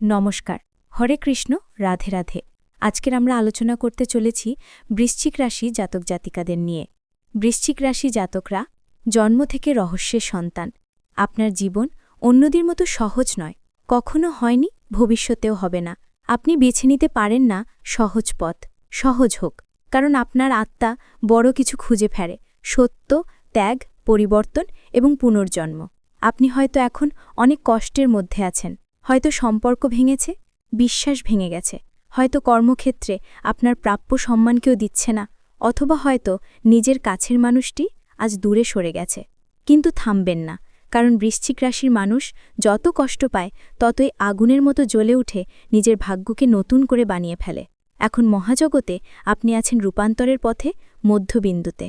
নমস্কার, হরে কৃষ্ণ, রাধে রাধে। আজকের আমরা আলোচনা করতে চলেছি বৃশ্চিক রাশি জাতক জাতিকাদের নিয়ে। বৃশ্চিক রাশি জাতকরা জন্ম থেকে রহস্যের সন্তান। আপনার জীবন অন্যদের মতো সহজ নয়, কখনো হয়নি, ভবিষ্যতেও হবে না। আপনি বেছে নিতে পারেন না, সহজ পথ, সহজ হোক। কারণ আপনার আত্মা বড় কিছু খুঁজে ফেরে, সত্য, ত্যাগ, পরিবর্তন এবং পুনর্জন্ম। আপনি হয়তো এখন অনেক কষ্টের মধ্যে আছেন হয়তো সম্পর্ক ভেঙেছে, বিশ্বাস ভেঙে গেছে, হয়তো কর্মক্ষেত্রে আপনার প্রাপ্য সম্মান কেউ দিচ্ছে না, অথবা হয়তো নিজের কাছের মানুষটি আজ দূরে সরে গেছে। কিন্তু থামবেন না, কারণ বৃশ্চিক রাশির মানুষ যত কষ্ট পায়, ততই আগুনের মতো জ্বলে উঠে নিজের ভাগ্যকে নতুন করে বানিয়ে ফেলে। এখন মহাজগতে আপনি আছেন রূপান্তরের পথে মধ্যবিন্দুতে।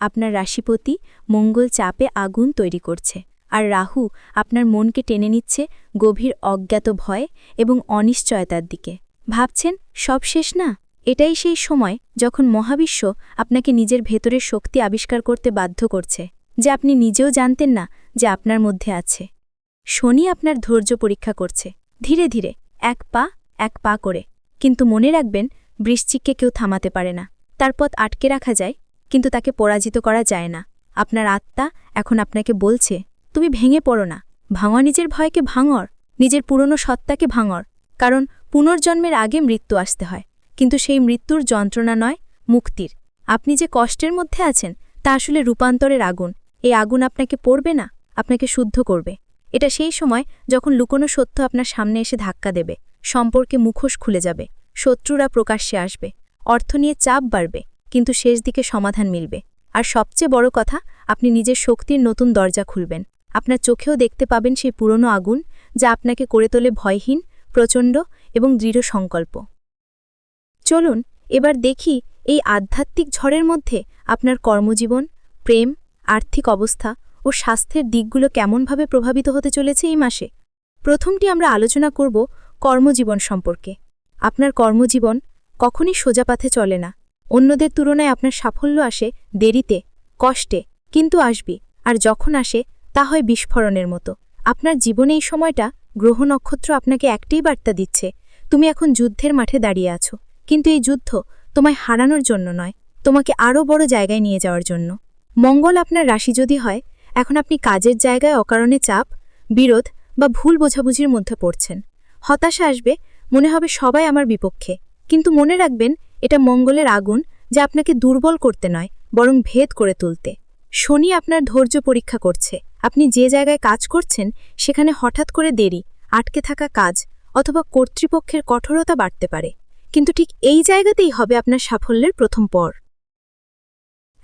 আপনার রাশিপতি মঙ্গল চাপে আগুন তৈরি করছে। আর রাহু আপনার মনকে টেনে নিচ্ছে গভীর অজ্ঞাত ভয় এবং অনিশ্চয়তার দিকে। ভাবছেন, সব শেষ না? এটাই সেই সময় যখন মহাবিশ্ব আপনাকে নিজের ভেতরের শক্তি আবিষ্কার করতে বাধ্য করছে, যে আপনি নিজেও জানতেন না যে আপনার মধ্যে আছে। শনি আপনার ধৈর্য পরীক্ষা করছে। ধীরে ধীরে, এক পা এক পা করে। কিন্তু মনে রাখবেন, বৃশ্চিককে কেউ থামাতে পারে না। তার পথ আটকে রাখা যায়, কিন্তু তাকে পরাজিত করা যায় না। আপনার আত্মা এখন আপনাকে বলছে তুমি ভেঙে পড়ো না। ভাঙা নিজের ভয়কে ভাঙর, নিজের পুরনো সত্তাকে ভাঙর, কারণ পুনর্জন্মের আগে মৃত্যু আসতে হয়। কিন্তু সেই মৃত্যুর যন্ত্রণা নয়, মুক্তির। আপনি যে কষ্টের মধ্যে আছেন, তা আসলে রূপান্তরের আগুন। এই আগুন আপনাকে পড়বে না, আপনাকে শুদ্ধ করবে। এটা সেই সময় যখন লুকোনো সত্য আপনার সামনে এসে ধাক্কা দেবে। সম্পর্কে মুখোশ খুলে যাবে, শত্রুরা প্রকাশ্যে আসবে, অর্থ নিয়ে চাপ বাড়বে, কিন্তু শেষ দিকে সমাধান মিলবে। আর সবচেয়ে বড় কথা, আপনি নিজের শক্তির নতুন দরজা খুলবেন। আপনার চোখেও দেখতে পাবেন সেই পুরনো আগুন যা আপনাকে করে তোলে ভয়হীন, প্রচণ্ড এবং দৃঢ় সংকল্প। চলুন, এবার দেখি এই আধ্যাত্মিক ঝড়ের মধ্যে আপনার কর্মজীবন, প্রেম, আর্থিক অবস্থা ও স্বাস্থ্যের দিকগুলো কেমনভাবে প্রভাবিত হতে চলেছে এই মাসে? প্রথমটি আমরা আলোচনা করব কর্মজীবন সম্পর্কে। আপনার কর্মজীবন কখনই সোজা পাথে চলে না। অন্যদের তুলনায় আপনার সাফল্য আসে দেরিতে, কষ্টে, কিন্তু আসবি। আর যখন আসে তা হয় বিস্ফোরণের মতো। আপনার জীবনে এই সময়টা গ্রহ নক্ষত্র আপনাকে একটাই বার্তা দিচ্ছে, তুমি এখন যুদ্ধের মাঠে দাঁড়িয়ে আছো। কিন্তু এই যুদ্ধ তোমায় হারানোর জন্য নয়, তোমাকে আরও বড় জায়গায় নিয়ে যাওয়ার জন্য। মঙ্গল আপনার রাশি যদি হয়, এখন আপনি কাজের জায়গায় অকারণে চাপ, বিরোধ বা ভুল বোঝাবুঝির মধ্যে পড়ছেন। হতাশা আসবে, মনে হবে সবাই আমার বিপক্ষে। কিন্তু মনে রাখবেন, এটা মঙ্গলের আগুন যা আপনাকে দুর্বল করতে নয়, বরং ভেদ করে তুলতে। শনি আপনার ধৈর্য পরীক্ষা করছে। আপনি যে জায়গায় কাজ করছেন, সেখানে হঠাৎ করে দেরি, আটকে থাকা কাজ, অথবা কর্তৃপক্ষের কঠোরতা বাড়তে পারে। কিন্তু ঠিক এই জায়গাতেই হবে আপনার সাফল্যের প্রথম পর।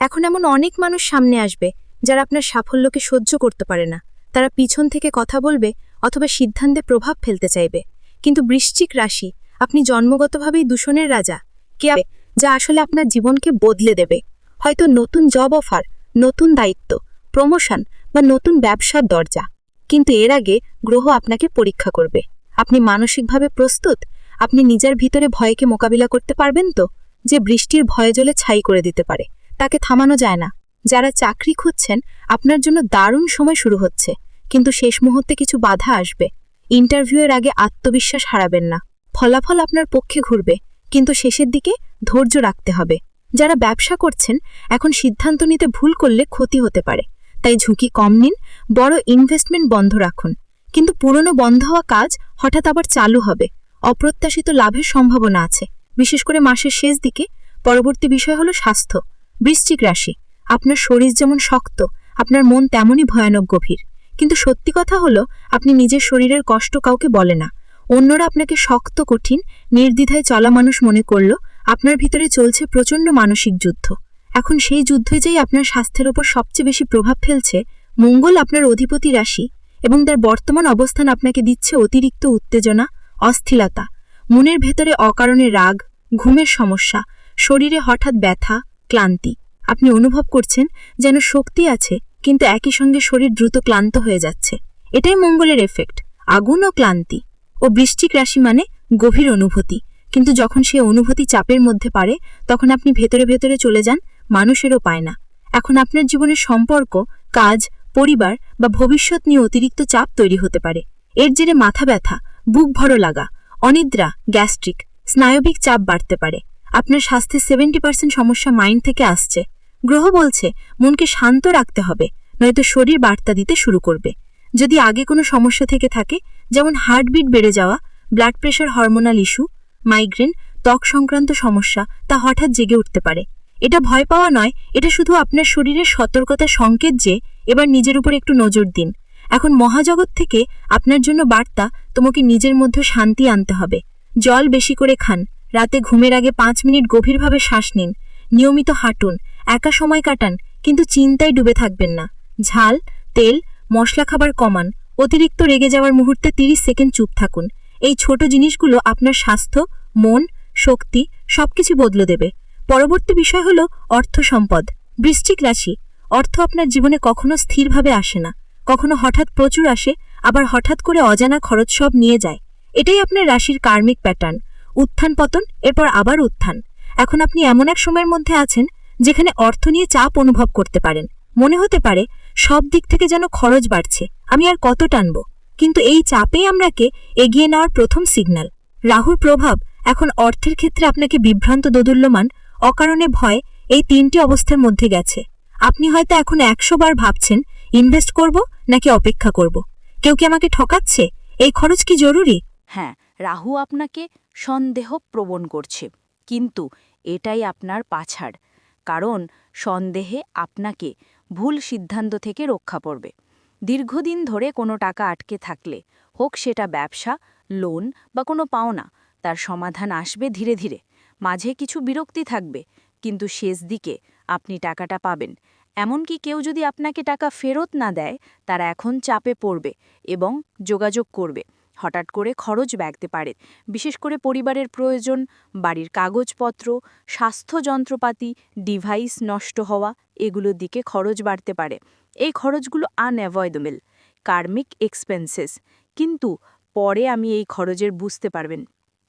এখন এমন অনেক মানুষ সামনে আসবে, যারা আপনার সাফল্যকে সহ্য করতে পারে না। তারা পিছন থেকে কথা বলবে, অথবা সিদ্ধান্তে প্রভাব ফেলতে চাইবে। কিন্তু বৃশ্চিক রাশি, আপনি জন্মগতভাবেই দূষণের রাজা। কে যা আসলে আপনার জীবনকে বদলে দেবে। হয়তো নতুন জব অফার নতুন দায়িত্ব প্রমোশন বা নতুন ব্যবসার দরজা। কিন্তু এর আগে গ্রহ আপনাকে পরীক্ষা করবে। আপনি মানসিকভাবে প্রস্তুত? আপনি নিজের ভিতরে ভয়কে মোকাবিলা করতে পারবেন তো? যে বৃষ্টির ভয়ে জলে ছাই করে দিতে পারে। তাকে থামানো যায় না। যারা চাকরি খুঁজছেন, আপনার জন্য দারুণ সময় শুরু হচ্ছে। কিন্তু শেষ মুহূর্তে কিছু বাধা আসবে। ইন্টারভিউয়ের আগে আত্মবিশ্বাস হারাবেন না। ফলাফল আপনার পক্ষে ঘুরবে। কিন্তু শেষের দিকে ধৈর্য রাখতে হবে। যারা ব্যবসা করছেন, এখন সিদ্ধান্ত নিতে ভুল করলে ক্ষতি হতে পারে। তাই ঝুঁকি কম নিন, বড় ইনভেস্টমেন্ট বন্ধ রাখুন। কিন্তু পুরনো বন্ধ হওয়া কাজ হঠাৎ আবার চালু হবে। অপ্রত্যাশিত লাভের সম্ভাবনা আছে। বিশেষ করে মাসের শেষ দিকে। পরবর্তী বিষয় হলো স্বাস্থ্য। বৃশ্চিক রাশি। আপনার শরীর যেমন শক্ত, আপনার মন তেমনই ভয়ানক গভীর। কিন্তু সত্যি কথা হলো, আপনি নিজের শরীরের কষ্ট কাউকে বলে না। অন্যরা আপনাকে শক্ত, কঠিন, নির্দ্বিধায় চলা মানুষ মনে করল, আপনার ভিতরে চলছে প্রচণ্ড মানসিক যুদ্ধ। এখন সেই যুদ্ধে যেই আপনার স্বাস্থ্যের ওপর সবচেয়ে বেশি প্রভাব ফেলছে, মঙ্গল আপনার অধিপতি রাশি এবং তার বর্তমান অবস্থান আপনাকে দিচ্ছে অতিরিক্ত উত্তেজনা অস্থিরতা মনের ভেতরে অকারণে রাগ, ঘুমের সমস্যা, শরীরে হঠাৎ ব্যথা, ক্লান্তি। আপনি অনুভব করছেন যেন শক্তি আছে, কিন্তু একই সঙ্গে শরীর দ্রুত ক্লান্ত হয়ে যাচ্ছে। এটাই মঙ্গলের এফেক্ট, আগুন ও ক্লান্তি। ও বৃষ্টিক রাশি মানে গভীর অনুভূতি, কিন্তু যখন সে অনুভূতি চাপের মধ্যে পারে, তখন আপনি ভেতরে ভেতরে চলে যান মানুষেরও পায় না। এখন আপনার জীবনের সম্পর্ক, কাজ, পরিবার বা ভবিষ্যৎ নিয়ে অতিরিক্ত চাপ তৈরি হতে পারে। এর জেরে মাথা ব্যথা, বুক ভরো লাগা, অনিদ্রা, গ্যাস্ট্রিক, স্নায়বিক চাপ বাড়তে পারে। আপনার স্বাস্থ্যের সেভেন্টি পার্সেন্ট সমস্যা মাইন্ড থেকে আসছে। গ্রহ বলছে, মনকে শান্ত রাখতে হবে, নয়তো শরীর বার্তা দিতে শুরু করবে। যদি আগে কোনো সমস্যা থেকে থাকে, যেমন হার্টবিট বেড়ে যাওয়া blood pressure hormonal issue migraine ত্বক সংক্রান্ত সমস্যা, তা হঠাৎ জেগে উঠতে পারে। এটা ভয় পাওয়া নয়, এটা শুধু আপনার শরীরের সতর্কতা সংকেত যে, এবার নিজের উপর একটু নজর দিন। এখন মহাজগৎ থেকে আপনার জন্য বার্তা, তোমাকে নিজের মধ্যে শান্তি আনতে হবে। জল বেশি করে খান। রাতে ঘুমের আগে পাঁচ মিনিট গভীরভাবে শ্বাস নিন। নিয়মিত হাঁটুন। একা সময় কাটান, কিন্তু চিন্তায় ডুবে থাকবেন না। ঝাল, তেল, মশলা খাবার কমান। অতিরিক্ত রেগে যাওয়ার মুহূর্তে তিরিশ সেকেন্ড চুপ থাকুন। এই ছোট জিনিসগুলো আপনার স্বাস্থ্য, মন, শক্তি, সবকিছু বদলে দেবে। পরবর্তী বিষয় হলো অর্থ সম্পদ। বৃশ্চিক রাশি, অর্থ আপনার জীবনে কখনো স্থিরভাবে আসে না। কখনো হঠাৎ প্রচুর আসে, আবার হঠাৎ করে অজানা খরচ সব নিয়ে যায়। এটাই আপনার রাশির কার্মিক প্যাটার্ন। উত্থান পতন, এরপর আবার উত্থান। এখন আপনি এমন এক সময়ের মধ্যে আছেন, যেখানে অর্থ নিয়ে চাপ অনুভব করতে পারেন। মনে হতে পারে, সব দিক থেকে যেন খরচ বাড়ছে, আমি আর কত টানব? কিন্তু এই চাপেই আমরাকে এগিয়ে নেওয়ার প্রথম সিগন্যাল রাহুর প্রভাব, এখন অর্থের ক্ষেত্রে আপনাকে বিভ্রান্ত দোদুল্যমান অকারণে ভয় এই তিনটি অবস্থার মধ্যে গেছে। আপনি হয়তো এখন একশো বার ভাবছেন, ইনভেস্ট করব নাকি অপেক্ষা করব? কেউ কি আমাকে ঠকাচ্ছে? এই খরচ কি জরুরি? হ্যাঁ রাহু আপনাকে সন্দেহ প্রবণ করছে। কিন্তু এটাই আপনার পাছাড়। কারণ সন্দেহে আপনাকে ভুল সিদ্ধান্ত থেকে রক্ষা পড়বে। দীর্ঘদিন ধরে কোনো টাকা আটকে থাকলে, হোক সেটা ব্যবসা, লোন বা কোনো পাওনা, তার সমাধান আসবে ধীরে ধীরে। মাঝে কিছু বিরক্তি থাকবে, কিন্তু শেষ দিকে আপনি টাকাটা পাবেন। এমনকি কেউ যদি আপনাকে টাকা ফেরত না দেয়, তারা এখন চাপে পড়বে এবং যোগাযোগ করবে। হঠাৎ করে খরচ ব্যাগতে পারে। বিশেষ করে পরিবারের প্রয়োজন, বাড়ির কাগজপত্র, স্বাস্থ্য যন্ত্রপাতি, ডিভাইস নষ্ট হওয়া, এগুলোর দিকে খরচ বাড়তে পারে। এই খরচগুলো আনঅ্যাভয়েডেবল কার্মিক এক্সপেন্সেস কিন্তু পরে আমি এই খরচের বুঝতে পারবেন।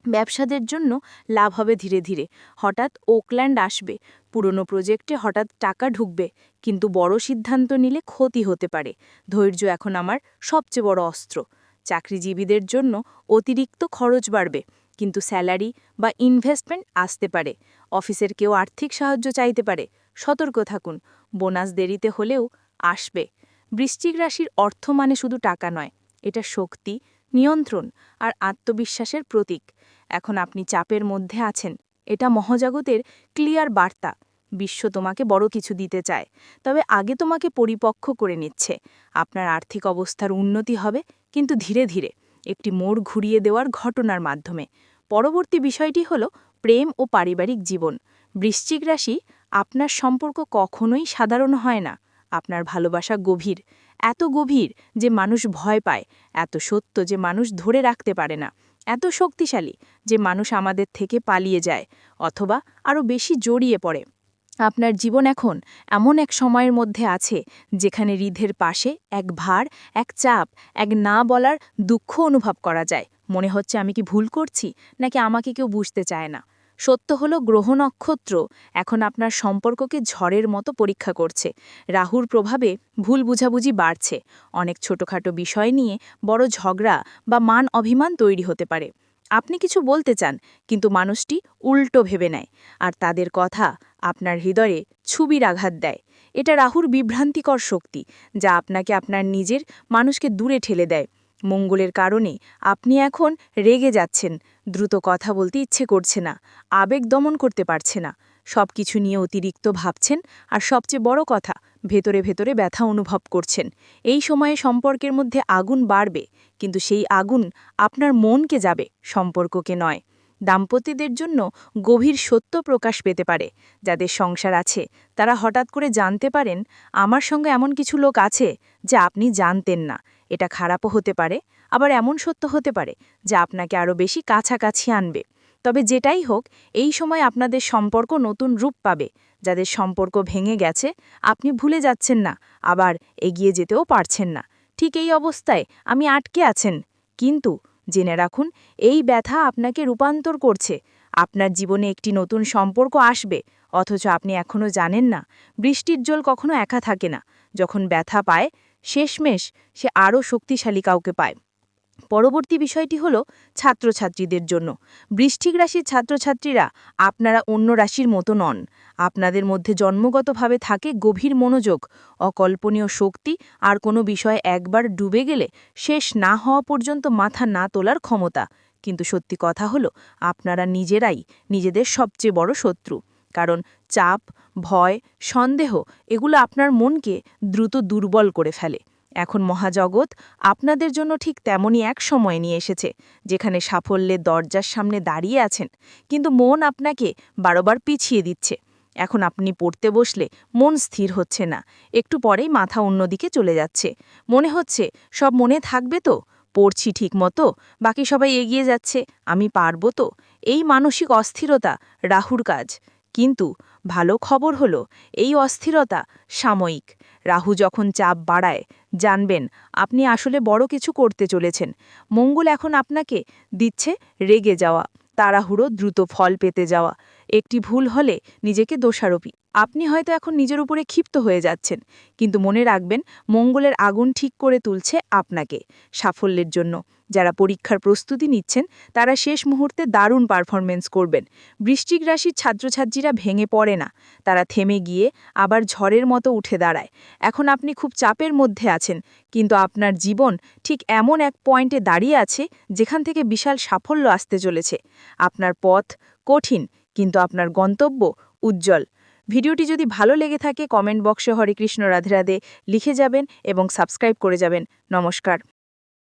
ব্যবসাদের জন্য লাভ হবে ধীরে ধীরে। হঠাৎ ওকল্যান্ড আসবে। পুরনো প্রজেক্টে হঠাৎ টাকা ঢুকবে। কিন্তু বড় সিদ্ধান্ত নিলে ক্ষতি হতে পারে। ধৈর্য এখন আমার সবচেয়ে বড় অস্ত্র। চাকরিজীবীদের জন্য অতিরিক্ত খরচ বাড়বে। কিন্তু স্যালারি বা ইনভেস্টমেন্ট আসতে পারে। অফিসের কেউ আর্থিক সাহায্য চাইতে পারে। সতর্ক থাকুন। বোনাস দেরিতে হলেও আসবে। বৃশ্চিক রাশির অর্থ মানে শুধু টাকা নয়। এটা শক্তি, নিয়ন্ত্রণ আর আত্মবিশ্বাসের প্রতীক। এখন আপনি চাপের মধ্যে আছেন। এটা মহাজগতের ক্লিয়ার বার্তা। বিশ্ব তোমাকে বড় কিছু দিতে চায়। তবে আগে তোমাকে পরিপক্ষ করে নিচ্ছে। আপনার আর্থিক অবস্থার উন্নতি হবে, কিন্তু ধীরে ধীরে একটি মোড় ঘুরিয়ে দেওয়ার ঘটনার মাধ্যমে। পরবর্তী বিষয়টি হল প্রেম ও পারিবারিক জীবন। বৃশ্চিক রাশি, আপনার সম্পর্ক কখনোই সাধারণ হয় না। আপনার ভালোবাসা গভীর। এত গভীর যে মানুষ ভয় পায়, এত সত্য যে মানুষ ধরে রাখতে পারে না। এত শক্তিশালী যে মানুষ আমাদের থেকে পালিয়ে যায় অথবা আরও বেশি জড়িয়ে পড়ে। আপনার জীবন এখন এমন এক সময়ের মধ্যে আছে যেখানে হৃদের পাশে এক ভার, এক চাপ, এক না বলার দুঃখ অনুভব করা যায়। মনে হচ্ছে আমি কি ভুল করছি, নাকি আমাকে কেউ বুঝতে চায় না। সত্য হলো গ্রহ নক্ষত্র এখন আপনার সম্পর্ককে ঝড়ের মতো পরীক্ষা করছে। রাহুর প্রভাবে ভুল বুঝাবুঝি বাড়ছে। অনেক ছোটখাটো বিষয় নিয়ে বড় ঝগড়া বা মান অভিমান তৈরি হতে পারে। আপনি কিছু বলতে চান, কিন্তু মানুষটি উল্টো ভেবে নেয় আর তাদের কথা আপনার হৃদয়ে ছুবির আঘাত দেয়। এটা রাহুর বিভ্রান্তিকর শক্তি, যা আপনাকে আপনার নিজের মানুষকে দূরে ঠেলে দেয়। মঙ্গলের কারণে আপনি এখন রেগে যাচ্ছেন দ্রুত কথা বলতে ইচ্ছে করছে না, আবেগ দমন করতে পারছে না। সব কিছু নিয়ে অতিরিক্ত ভাবছেন আর সবচেয়ে বড় কথা, ভেতরে ভেতরে ব্যথা অনুভব করছেন। এই সময়ে সম্পর্কের মধ্যে আগুন বাড়বে, কিন্তু সেই আগুন আপনার মনকে যাবে, সম্পর্ককে নয়। দাম্পত্যদের জন্য গভীর সত্য প্রকাশ পেতে পারে। যাদের সংসার আছে, তারা হঠাৎ করে জানতে পারেন, আমার সঙ্গে এমন কিছু লোক আছে, যা আপনি জানতেন না। এটা খারাপও হতে পারে আবার এমন সত্য হতে পারে যা আপনাকে আরও বেশি কাছাকাছি আনবে। তবে যেটাই হোক, এই সময় আপনাদের সম্পর্ক নতুন রূপ পাবে। যাদের সম্পর্ক ভেঙে গেছে, আপনি ভুলে যাচ্ছেন না, আবার এগিয়ে যেতেও পারছেন না। ঠিক এই অবস্থায় আমি আটকে আছেন। কিন্তু জেনে রাখুন, এই ব্যথা আপনাকে রূপান্তর করছে। আপনার জীবনে একটি নতুন সম্পর্ক আসবে, অথচ আপনি এখনও জানেন না, বৃষ্টির জল কখনো একা থাকে না। যখন ব্যথা পায়, শেষমেশ সে আরও শক্তিশালী কাউকে পায়। পরবর্তী বিষয়টি হল ছাত্রছাত্রীদের জন্য। বৃষ্টিক রাশির ছাত্রছাত্রীরা আপনারা অন্য রাশির মতো নন। আপনাদের মধ্যে জন্মগতভাবে থাকে গভীর মনোযোগ, অকল্পনীয় শক্তি আর কোনো বিষয়ে একবার ডুবে গেলে শেষ না হওয়া পর্যন্ত মাথা না তোলার ক্ষমতা। কিন্তু সত্যি কথা হলো, আপনারা নিজেরাই নিজেদের সবচেয়ে বড় শত্রু। কারণ চাপ, ভয়, সন্দেহ এগুলো আপনার মনকে দ্রুত দুর্বল করে ফেলে। এখন মহাজগৎ আপনাদের জন্য ঠিক তেমনই এক সময় নিয়ে এসেছে, যেখানে সাফল্যের দরজার সামনে দাঁড়িয়ে আছেন, কিন্তু মন আপনাকে বারবার পিছিয়ে দিচ্ছে। এখন আপনি পড়তে বসলে মন স্থির হচ্ছে না, একটু পরেই মাথা অন্যদিকে চলে যাচ্ছে। মনে হচ্ছে সব মনে থাকবে তো? পড়ছি ঠিক মতো বাকি সবাই এগিয়ে যাচ্ছে, আমি পারব তো? এই মানসিক অস্থিরতা রাহুর কাজ। কিন্তু ভালো খবর হলো, এই অস্থিরতা সাময়িক। রাহু যখন চাপ বাড়ায়, জানবেন আপনি আসলে বড় কিছু করতে চলেছেন। মঙ্গল এখন আপনাকে দিচ্ছে রেগে যাওয়া, তাড়াহুড়ো দ্রুত ফল পেতে যাওয়া। একটি ভুল হলে নিজেকে দোষারোপী। আপনি হয়তো এখন নিজের উপরে ক্ষিপ্ত হয়ে যাচ্ছেন, কিন্তু মনে রাখবেন, মঙ্গলের আগুন ঠিক করে তুলছে আপনাকে। সাফল্যের জন্য যারা পরীক্ষার প্রস্তুতি নিচ্ছেন, তারা শেষ মুহূর্তে দারুণ পারফরমেন্স করবেন। বৃষ্টিক রাশির ছাত্রছাত্রীরা ভেঙে পড়ে না। তারা থেমে গিয়ে আবার ঝড়ের মতো উঠে দাঁড়ায়। এখন আপনি খুব চাপের মধ্যে আছেন, কিন্তু আপনার জীবন ঠিক এমন এক পয়েন্টে দাঁড়িয়ে আছে, যেখান থেকে বিশাল সাফল্য আসতে চলেছে। আপনার পথ কঠিন কিন্তু আপনার গন্তব্য উজ্জ্বল। ভিডিওটি যদি ভালো লেগে থাকে কমেন্ট বক্সে হরে কৃষ্ণ রাধে রাধে লিখে যাবেন এবং সাবস্ক্রাইব করে যাবেন। নমস্কার।